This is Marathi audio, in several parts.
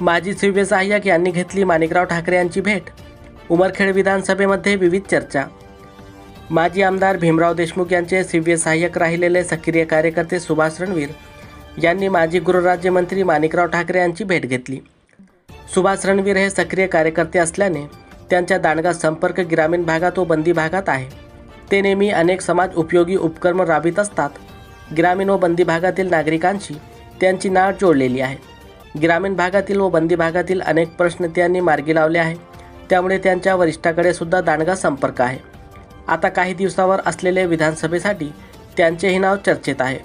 माजी सिव्य सहाय्यक यांनी घेतली माणिकराव ठाकरे यांची भेट. उमरखेड विधानसभेमध्ये विविध चर्चा. माजी आमदार भीमराव देशमुख यांचे सिव्य सहाय्यक राहिलेले सक्रिय कार्यकर्ते सुभाष रणवीर यांनी माजी गृहराज्यमंत्री माणिकराव ठाकरे यांची भेट घेतली. सुभाष रणवीर हे सक्रिय कार्यकर्ते असल्याने त्यांच्या दांडगा संपर्क ग्रामीण भागात व बंदी भागात आहे. ते नेहमी अनेक समाज उपयोगी उपक्रम राबवित असतात. ग्रामीण व बंदी भागातील नागरिकांशी त्यांची नाळ जोडलेली आहे. ग्रामीण भागातील व बंदी भागातील अनेक प्रश्न त्यांनी मार्गी लावले आहे त्यामुळे त्यांच्या वरिष्ठाकडे सुद्धा दांडगा संपर्क आहे. आता काही दिवसावर असलेले विधानसभेसाठी त्यांचेही नाव चर्चेत आहे.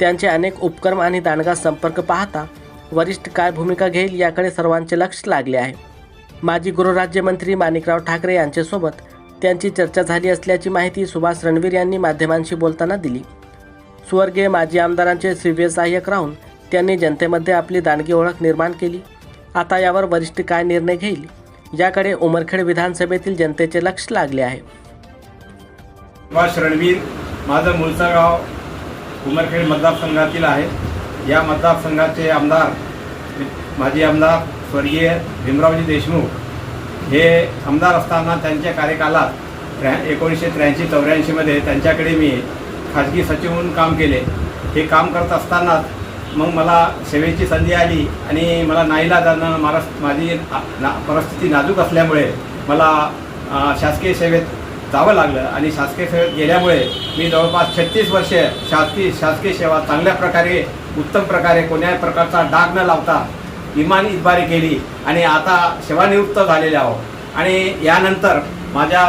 त्यांचे अनेक उपक्रम आणि दांडगा संपर्क पाहता वरिष्ठ काय भूमिका घेईल याकडे सर्वांचे लक्ष लागले आहे. माजी गृहराज्यमंत्री माणिकराव ठाकरे यांच्यासोबत त्यांची चर्चा झाली असल्याची माहिती सुभाष रणवीर यांनी माध्यमांशी बोलताना दिली. स्वर्गीय माजी आमदारांचे सिव्य सहाय्यक राहून त्यांनी जनतेमध्ये आपली दानगी ओळख निर्माण केली. आता यावर वरिष्ठ काय निर्णय घेईल? याकडे उमरखेड विधानसभेतील जनतेचे लक्ष लागले आहे. सुभाष रणवीर माझं मूळचं गाव उमरखेड मतदारसंघातील आहे. या मतदारसंघाचे आमदार माजी आमदार स्वर्गीय भीमरावजी देशमुख हे आमदार असताना त्यांच्या कार्यकालात त्र्या एकोणीसशे त्र्याऐंशी चौऱ्याऐंशीमध्ये त्यांच्याकडे मी खाजगी सचिव म्हणून काम केले. हे काम करत असतानाच मग मला सेवेची संधी आली आणि मला नाईला जाणं मला माझी ना परिस्थिती नाजूक असल्यामुळे मला शासकीय सेवेत जावं लागलं आणि शासकीय सेवेत गेल्यामुळे मी जवळपास छत्तीस वर्ष शासकीय शासकीय सेवा चांगल्या प्रकारे उत्तम प्रकारे कोण्याही प्रकारचा डाग न लावता इमान इतबारी केली आणि आता सेवानिवृत्त झालेले आहोत. आणि यानंतर माझ्या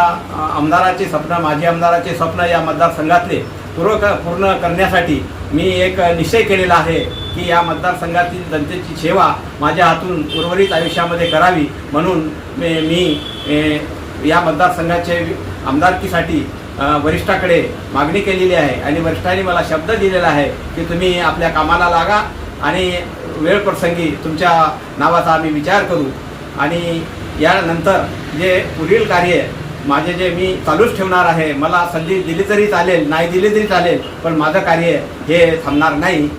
आमदाराचे स्वप्न माझे आमदाराचे स्वप्न या मतदारसंघातले पूर्वक पूर्ण करण्यासाठी मी एक निश्चय केलेला आहे की या मतदारसंघातील जनतेची सेवा माझ्या हातून उर्वरित आयुष्यामध्ये करावी. म्हणून मी मी या मतदारसंघाचे आमदारकीसाठी वरिष्ठाकडे मागणी केलेली आहे आणि वरिष्ठांनी मला शब्द दिलेला आहे की तुम्ही आपल्या कामाला लागा आणि वेळ प्रसंगी तुमच्या नावाचा आम्ही विचार करू. आणि यानंतर जे पुढील कार्य माझे जे मी चालूच ठेवणार आहे मला संधी दिली तरी चालेल नाही दिली तरी चालेल पण माझं कार्य हे थांबणार नाही.